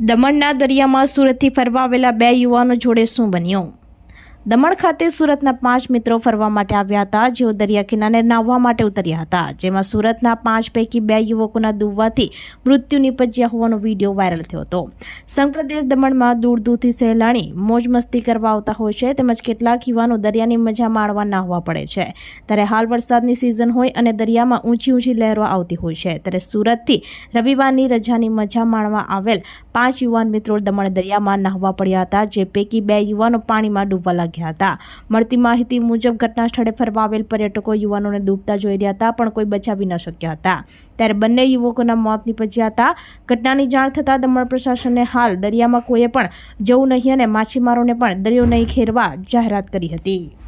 દમણના દરિયામાં સુરતથી ફરવા આવેલા બે યુવાનો જોડે શું બન્યું? દમણ ખાતે સુરતના પાંચ મિત્રો ફરવા માટે આવ્યા હતા. જેઓ દરિયા કિનારે નાહવા માટે ઉતર્યા હતા. જેમાં સુરતના પાંચ પૈકી બે યુવકોના ડૂબવાથી મૃત્યુ નિપજ્યા હોવાનો વીડિયો વાયરલ થયો હતો. સંઘપ્રદેશ દમણમાં દૂર દૂરથી સહેલાણી, મોજ મસ્તી કરવા આવતા હોય છે, તેમજ કેટલાક યુવાનો દરિયાની મજા માણવા નાહવા પડે છે. ત્યારે હાલ વરસાદની સિઝન હોય અને દરિયામાં ઊંચી ઊંચી લહેરો આવતી હોય છે. ત્યારે સુરતથી રવિવારની રજાની મજા માણવા આવેલ પાંચ યુવાન મિત્રો દમણ દરિયામાં નાહવા પડ્યા હતા. જે પૈકી બે યુવાનો પાણીમાં ડૂબવા લાગ્યા હતા. મળતી માહિતી મુજબ ઘટના સ્થળે ફરવા આવેલ પર્યટકો યુવાનોને ડૂબતા જોઈ રહ્યા હતા, પણ કોઈ બચાવી ન શક્યા હતા. ત્યારે બંને યુવકોના મોત નીપજ્યા હતા. ઘટનાની જાણ થતાં દમણ પ્રશાસને હાલ દરિયામાં કોઈએ પણ જવું નહીં અને માછીમારોને પણ દરિયો નહીં ખેરવા જાહેરાત કરી હતી.